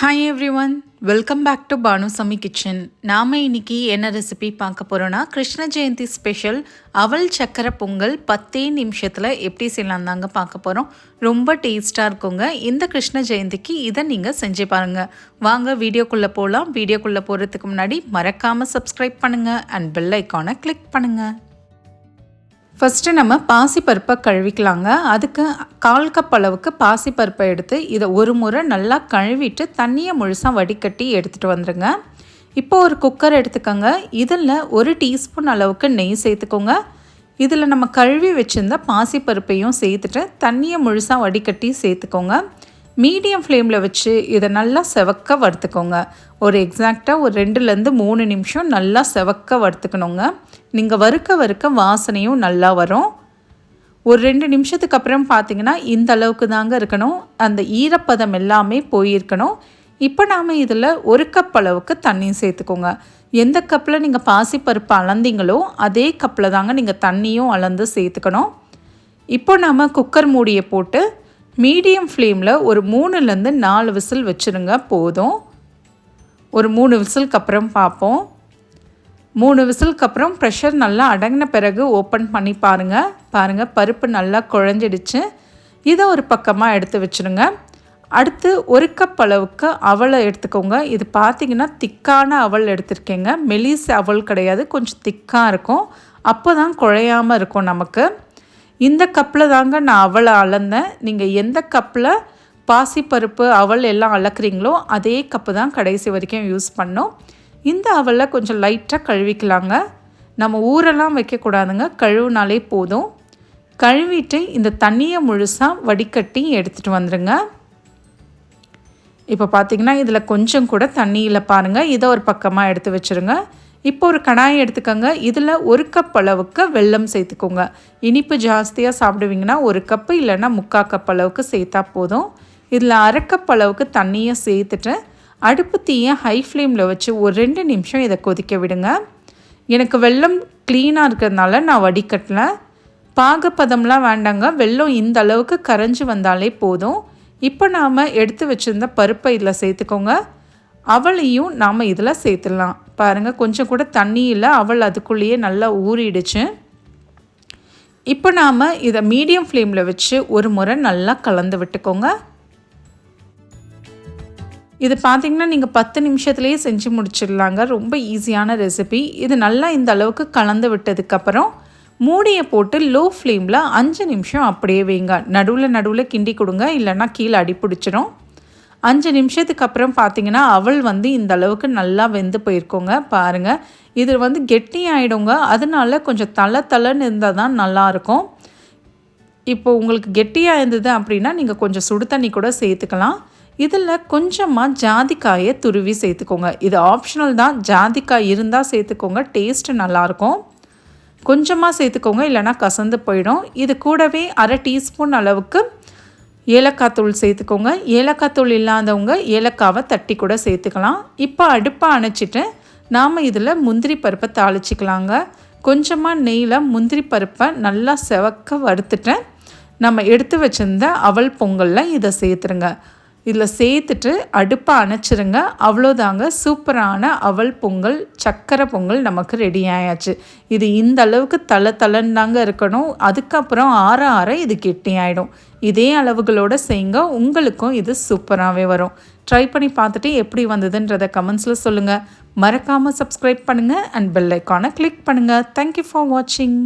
Hi everyone welcome back to Bhanusami kitchen நாம் இன்னைக்கு என்ன ரெசிபி பார்க்க போகிறோன்னா கிருஷ்ண ஜெயந்தி ஸ்பெஷல் அவல் சக்கரை பொங்கல் பத்தே நிமிஷத்தில் எப்படி செய்யலாம் தாங்க பார்க்க போகிறோம் ரொம்ப டேஸ்ட்டாக இருக்குங்க. இந்த கிருஷ்ண ஜெயந்திக்கு இதை நீங்கள் செஞ்சு பாருங்கள் வாங்க வீடியோக்குள்ளே போகலாம் வீடியோக்குள்ளே போகிறதுக்கு முன்னாடி மறக்காமல் சப்ஸ்கிரைப் பண்ணுங்கள் அண்ட் பெல் ஐக்கானை கிளிக் பண்ணுங்கள் ஃபஸ்ட்டு நம்ம பாசிப்பருப்பை கழுவிக்கலாங்க. அதுக்கு கால் கப் அளவுக்கு பாசிப்பருப்பை எடுத்து இதை ஒரு முறை நல்லா கழுவிட்டு தண்ணியை முழுசாக வடிகட்டி எடுத்துகிட்டு வந்துடுங்க இப்போ ஒரு குக்கர் எடுத்துக்கோங்க. இதில் ஒரு டீஸ்பூன் அளவுக்கு நெய் சேர்த்துக்கோங்க. இதில் நம்ம கழுவி வச்சுருந்த பாசிப்பருப்பையும் சேர்த்துட்டு தண்ணியை முழுசாக வடிகட்டி சேர்த்துக்கோங்க. மீடியம் ஃப்ளேமில் வச்சு இதை நல்லா செவக்க வறுத்துக்கோங்க. ஒரு எக்ஸாக்டாக ஒரு ரெண்டுலேருந்து மூணு நிமிஷம் நல்லா செவக்க வறுத்துக்கணுங்க. நீங்கள் வறுக்க வறுக்க வாசனையும் நல்லா வரும். ஒரு ரெண்டு நிமிஷத்துக்கு அப்புறம் பார்த்தீங்கன்னா இந்த அளவுக்கு தாங்க இருக்கணும். அந்த ஈரப்பதம் எல்லாமே போயிருக்கணும். இப்போ நாம் இதில் ஒரு கப் அளவுக்கு தண்ணி சேர்த்துக்கோங்க. எந்த கப்பில் நீங்கள் பாசிப்பருப்பு அளந்தீங்களோ அதே கப்பில் தாங்க நீங்கள் தண்ணியும் அளந்து சேர்த்துக்கணும். இப்போ நாம் குக்கர் மூடியை போட்டு மீடியம் ஃப்ளேமில் ஒரு மூணுலேருந்து நாலு விசில் வச்சுருங்க போதும். ஒரு மூணு விசிலுக்கு அப்புறம் பார்ப்போம். மூணு விசிலுக்கு அப்புறம் ப்ரெஷர் நல்லா அடங்கின பிறகு ஓப்பன் பண்ணி பாருங்கள் பாருங்கள் பருப்பு நல்லா குழஞ்சிடுச்சு. இதை ஒரு பக்கமாக எடுத்து வச்சுருங்க. அடுத்து ஒரு கப் அளவுக்கு அவளை எடுத்துக்கோங்க. இது பார்த்திங்கன்னா திக்கான அவள் எடுத்திருக்கேங்க. மெலிஸ் அவள் கிடையாது கொஞ்சம் திக்காக இருக்கும். அப்போ தான் குழையாமல் இருக்கும் நமக்கு. இந்த கப்பில் தாங்க நான் அவளை அளந்தேன். நீங்கள் எந்த கப்பில் பாசிப்பருப்பு அவள் எல்லாம் அளக்குறீங்களோ அதே கப்பு தான் கடைசி வரைக்கும் யூஸ் பண்ணோம். இந்த அவலை கொஞ்சம் லைட்டாக கழுவிக்கலாங்க. நம்ம ஊரெல்லாம் வைக்கக்கூடாதுங்க. கழுவுனாலே போதும். கழுவிட்டு இந்த தண்ணியை முழுசாக வடிகட்டி எடுத்துகிட்டு வந்துடுங்க இப்போ பார்த்திங்கன்னா இதில் கொஞ்சம் கூட தண்ணியில் பாருங்கள் இதை ஒரு பக்கமாக எடுத்து வச்சுருங்க. இப்போ ஒரு கடாயை எடுத்துக்கோங்க. இதில் ஒரு கப் அளவுக்கு வெல்லம் சேர்த்துக்கோங்க. இனிப்பு ஜாஸ்தியாக சாப்பிடுவீங்கன்னா ஒரு கப்பு இல்லைன்னா முக்கால் கப் அளவுக்கு சேர்த்தா போதும். இதில் அரை கப் அளவுக்கு தண்ணியை சேர்த்துட்டு அடுப்பு தீயை ஹை ஃப்ளேமில் வச்சு ஒரு ரெண்டு நிமிஷம் இதை கொதிக்க விடுங்க. எனக்கு வெள்ளம் க்ளீனாக இருக்கிறதுனால நான் வடிகட்டல. பாகப்பதம்லாம் வேண்டாங்க. வெள்ளம் இந்த அளவுக்கு கரைஞ்சி வந்தாலே போதும். இப்போ நாம் எடுத்து வச்சுருந்த பருப்பை இதில் சேர்த்துக்கோங்க. அவளையும் நாம் இதில் சேர்த்துடலாம். பாருங்கள் கொஞ்சம் கூட தண்ணி இல்லை அவள் அதுக்குள்ளேயே நல்லா ஊறிடுச்சு. இப்போ நாம் இதை மீடியம் ஃப்ளேமில் வச்சு ஒரு முறை நல்லா கலந்து விட்டுக்கோங்க. இது பார்த்திங்கன்னா நீங்கள் பத்து நிமிஷத்துலேயே செஞ்சு முடிச்சிடலாங்க. ரொம்ப ஈஸியான ரெசிபி. இது நல்லா இந்த அளவுக்கு கலந்து விட்டதுக்கப்புறம் மூடியை போட்டு லோ ஃப்ளேமில் அஞ்சு நிமிஷம் அப்படியே வைங்க. நடுவில் நடுவில் கிண்டி கொடுங்க இல்லைன்னா கீழே அடி பிடிச்சிரும். அஞ்சு நிமிஷத்துக்கு அப்புறம் பார்த்தீங்கன்னா அவள் வந்து இந்த அளவுக்கு நல்லா வெந்து போயிருக்கோங்க பாருங்கள் இது வந்து கெட்டி ஆகிடுங்க அதனால கொஞ்சம் தலை தலைன்னு இருந்தால் தான் நல்லாயிருக்கும் இப்போ உங்களுக்கு கெட்டியாக இருந்தது அப்படின்னா நீங்கள் கொஞ்சம் சுடு தண்ணி கூட சேர்த்துக்கலாம். இதில் கொஞ்சமாக ஜாதிக்காயை துருவி சேர்த்துக்கோங்க. இது ஆப்ஷனல் தான். ஜாதிக்காய் இருந்தால் சேர்த்துக்கோங்க. டேஸ்ட்டு நல்லாயிருக்கும் கொஞ்சமாக சேர்த்துக்கோங்க இல்லைனா கசந்து போயிடும். இது கூடவே அரை டீஸ்பூன் அளவுக்கு ஏலக்காய் தூள் சேர்த்துக்கோங்க. ஏலக்காய் தூள் இல்லாதவங்க ஏலக்காவை தட்டி கூட சேர்த்துக்கலாம். இப்போ அடுப்பை அணைச்சிட்டு நாம் இதில் முந்திரி பருப்பை தாளிச்சிக்கலாங்க. கொஞ்சமாக நெய்யில் முந்திரி பருப்பை நல்லா செவக்க வறுத்துட்டேன் நம்ம எடுத்து வச்சுருந்த அவல் பொங்கலில் இதை சேர்த்துருங்க. இதில் சேர்த்துட்டு அடுப்பை அணைச்சிருங்க. அவ்வளோதாங்க சூப்பரான அவல் பொங்கல் சக்கரை பொங்கல் நமக்கு ரெடி ஆயாச்சு. இது இந்த அளவுக்கு தலை தலைன்னு தாங்க இருக்கணும். அதுக்கப்புறம் ஆற ஆற இது கெட்டி ஆகிடும் இதே அளவுகளோடு செய்யுங்க உங்களுக்கும் இது சூப்பராகவே வரும். ட்ரை பண்ணி பார்த்துட்டு எப்படி வந்ததுன்றதை கமெண்ட்ஸில் சொல்லுங்கள் மறக்காமல் சப்ஸ்கிரைப் பண்ணுங்கள் அண்ட் பெல் ஐக்கானை கிளிக் பண்ணுங்கள் தேங்க்யூ ஃபார் வாட்சிங்